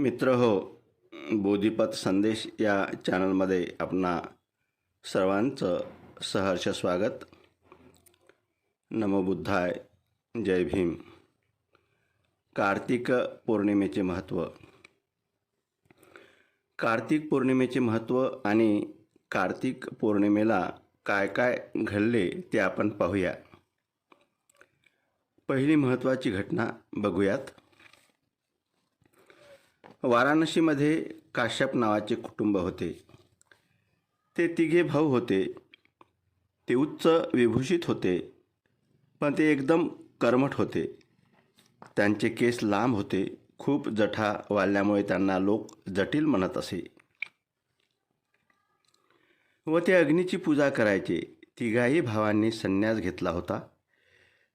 मित्र हो बोधिपत संदेश या चॅनलमध्ये आपणा सर्वांचं सहर्ष स्वागत. नमोबुद्धाय जय भीम. कार्तिक पौर्णिमेचे महत्त्व. कार्तिक पौर्णिमेचे महत्त्व आणि कार्तिक पौर्णिमेला काय काय घडले ते आपण पाहूया. पहिली महत्त्वाची घटना बघूयात. वाराणसीमध्ये काश्यप नावाचे कुटुंब होते. ते तिघे भाऊ होते. ते उच्च विभूषित होते पण ते एकदम कर्मठ होते. त्यांचे केस लांब होते खूप जठा वाढल्यामुळे त्यांना लोक जटिल म्हणत असे. व ते अग्नीची पूजा करायचे. तिघाही भावांनी संन्यास घेतला होता.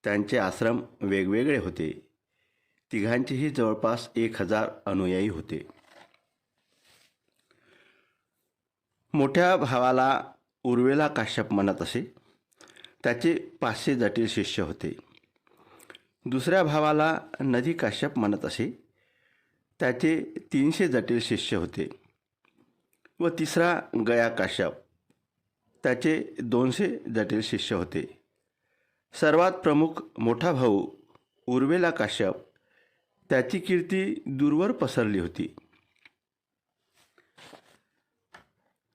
त्यांचे आश्रम वेगवेगळे होते. तिघांचेही जवळपास एक हजार अनुयायी होते. मोठ्या भावाला उर्वेला काश्यप म्हणत असे. त्याचे पाचशे जटिल शिष्य होते. दुसऱ्या भावाला नदी काश्यप म्हणत असे. त्याचे तीनशे जटिल शिष्य होते. व तिसरा गया काश्यप. त्याचे दोनशे जटिल शिष्य होते. सर्वात प्रमुख मोठा भाऊ उर्वेला काश्यप त्याची कीर्ती दूरवर पसरली होती.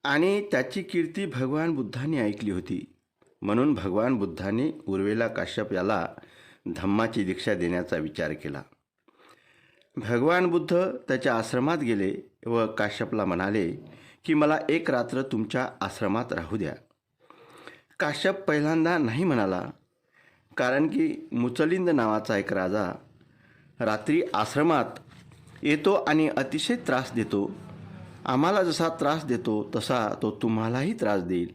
आणि त्याची कीर्ती भगवान बुद्धांनी ऐकली होती. म्हणून भगवान बुद्धाने उर्वेला काश्यप याला धम्माची दीक्षा देण्याचा विचार केला. भगवान बुद्ध त्याच्या आश्रमात गेले व काश्यपला म्हणाले की मला एक रात्र तुमच्या आश्रमात राहू द्या. काश्यप पहिल्यांदा नाही म्हणाला कारण की मुचलिंद नावाचा एक राजा रात्री आश्रमात येतो आणि अतिशय त्रास देतो. आम्हाला जसा त्रास देतो तसा तो तुम्हालाही त्रास देईल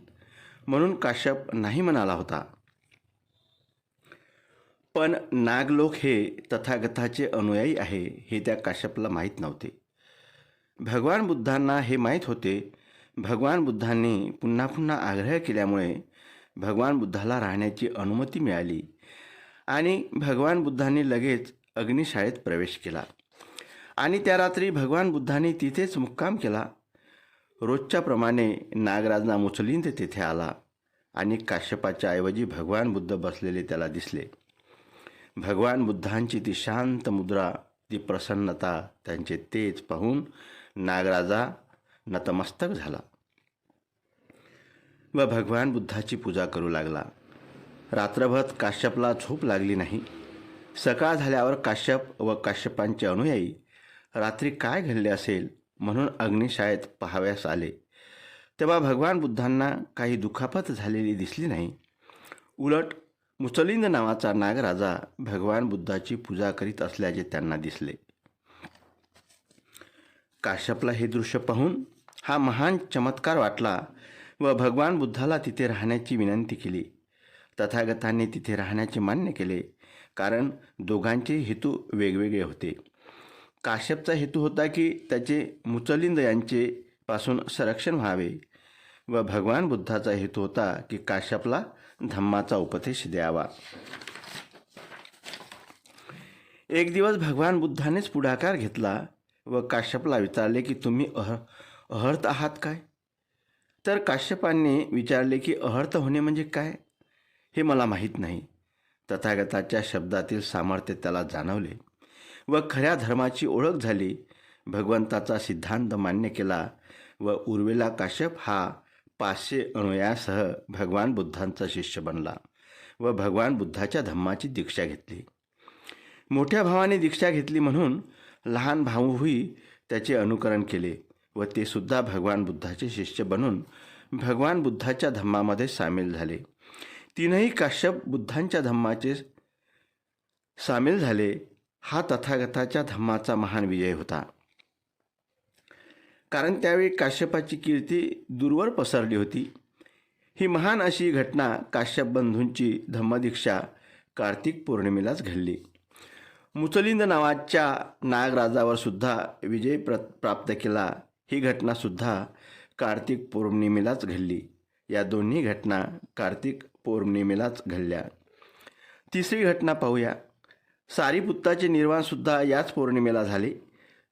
म्हणून काश्यप नाही म्हणाला होता. पण नागलोक हे तथागताचे अनुयायी आहे हे त्या काश्यपला माहीत नव्हते. भगवान बुद्धांना हे माहीत होते. भगवान बुद्धांनी पुन्हा पुन्हा आग्रह केल्यामुळे भगवान बुद्धाला राहण्याची अनुमती मिळाली आणि भगवान बुद्धांनी लगेच अग्निशाळेत प्रवेश केला. आणि त्या रात्री भगवान बुद्धांनी तिथेच मुक्काम केला. रोजच्याप्रमाणे नागराजना मुचलिंद तेथे आला आणि काश्यपाच्या ऐवजी भगवान बुद्ध बसलेले त्याला दिसले. भगवान बुद्धांची ती शांत मुद्रा ती प्रसन्नता त्यांचे तेज पाहून नागराजा नतमस्तक झाला व भगवान बुद्धाची पूजा करू लागला. रात्रभर काश्यपला झोप लागली नाही. सकाळ झाल्यावर काश्यप व काश्यपांचे अनुयायी रात्री काय घडले असेल म्हणून अग्निशाळेत पाहाव्यास आले. तेव्हा भगवान बुद्धांना काही दुखापत झालेली दिसली नाही. उलट मुचलिंद नावाचा नागराजा भगवान बुद्धाची पूजा करीत असल्याचे त्यांना दिसले. काश्यपला हे दृश्य पाहून हा महान चमत्कार वाटला व भगवान बुद्धाला तिथे राहण्याची विनंती केली. तथागतांनी तिथे राहण्याचे मान्य केले. कारण दोघांचे हेतू वेगवेगळे होते. काश्यपचा हेतू होता की त्याचे मुचलिंद यांचे पासून संरक्षण व्हावे व भगवान बुद्धाचा हेतू होता की काश्यपला धम्माचा उपदेश द्यावा. एक दिवस भगवान बुद्धानेच पुढाकार घेतला व काश्यपला विचारले की तुम्ही अह अहर्त आहात काय? तर काश्यपांनी विचारले की अहर्त होणे म्हणजे काय? हे मला माहीत नाही. तथागताच्या शब्दातील सामर्थ्य त्याला जाणवले व खऱ्या धर्माची ओळख झाली. भगवंताचा सिद्धांत मान्य केला व उर्वेला काश्यप हा पाचशे अनुयासह भगवान बुद्धांचा शिष्य बनला व भगवान बुद्धाच्या धम्माची दीक्षा घेतली. मोठ्या भावाने दीक्षा घेतली म्हणून लहान भाऊही त्याचे अनुकरण केले व ते सुद्धा भगवान बुद्धाचे शिष्य बनून भगवान बुद्धाच्या धम्मामध्ये सामील झाले. तीनही काश्यप बुद्धांच्या धम्माचे सामील झाले. हा तथागताच्या धम्माचा महान विजय होता. कारण त्यावेळी काश्यपाची कीर्ती दूरवर पसरली होती. ही महान अशी घटना काश्यप बंधूंची धम्मदीक्षा कार्तिक पौर्णिमेलाच घडली. मुचलिंद नावाच्या नागराजावर सुद्धा विजय प्र प्राप्त केला. ही घटनासुद्धा कार्तिक पौर्णिमेलाच घडली. या दोन्ही घटना कार्तिक पौर्णिमेलाच घडल्या. तिसरी घटना पाहूया. सारीपुत्ताचे निर्वाणसुद्धा याच पौर्णिमेला झाले.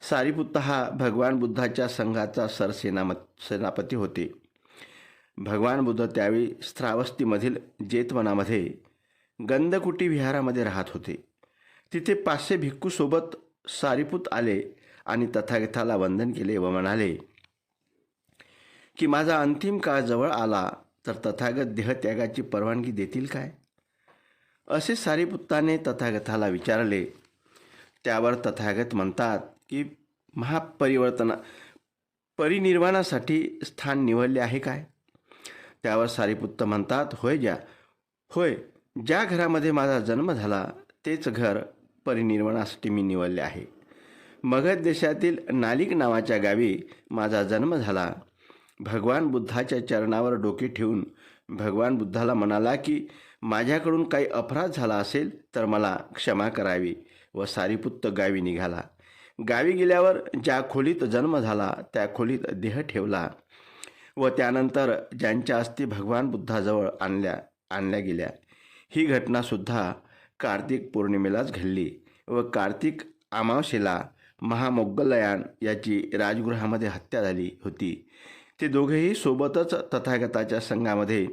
सारीपुत्त हा भगवान बुद्धाच्या संघाचा सरसेनाम सेनापती होते. भगवान बुद्ध त्यावेळी श्रावस्तीमधील जेतवनामध्ये गंधकुटी विहारामध्ये राहत होते. तिथे पाचशे भिक्खूसोबत सारीपुत आले आणि तथागताला वंदन केले व म्हणाले की माझा अंतिम काळ जवळ आला. तर तथागत देहत्यागाची परवानगी देतील काय? असे सारीपुत्ताने तथागताला विचारले. त्यावर तथागत म्हणतात की महापरिवर्तना परिनिर्वाणासाठी स्थान निवडले आहे काय? त्यावर सारीपुत्त म्हणतात होय ज्या होय ज्या घरामध्ये माझा जन्म झाला तेच घर परिनिर्वाणासाठी मी निवडले आहे. मगध देशातील नालिक नावाच्या गावी माझा जन्म झाला. भगवान बुद्धाच्या चरणावर डोके ठेवून भगवान बुद्धाला म्हणाला की माझ्याकडून काही अपराध झाला असेल तर मला क्षमा करावी. व सारीपुत्त गावी निघाला. गावी गेल्यावर ज्या खोलीत जन्म झाला त्या खोलीत देह ठेवला व त्यानंतर ज्यांच्या अस्थी भगवान बुद्धाजवळ आणल्या आणल्या गेल्या. ही घटनासुद्धा कार्तिक पौर्णिमेलाच घडली व कार्तिक अमावशेला महामोग्गलयान याची राजगृहामध्ये हत्या झाली होती. ते दोघेही सोबतच तथागताच्या संघामध्ये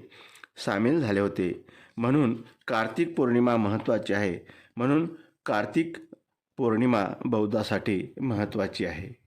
सामील झाले होते. म्हणून कार्तिक पौर्णिमा महत्त्वाची आहे. म्हणून कार्तिक पौर्णिमा बौद्धासाठी महत्त्वाची आहे.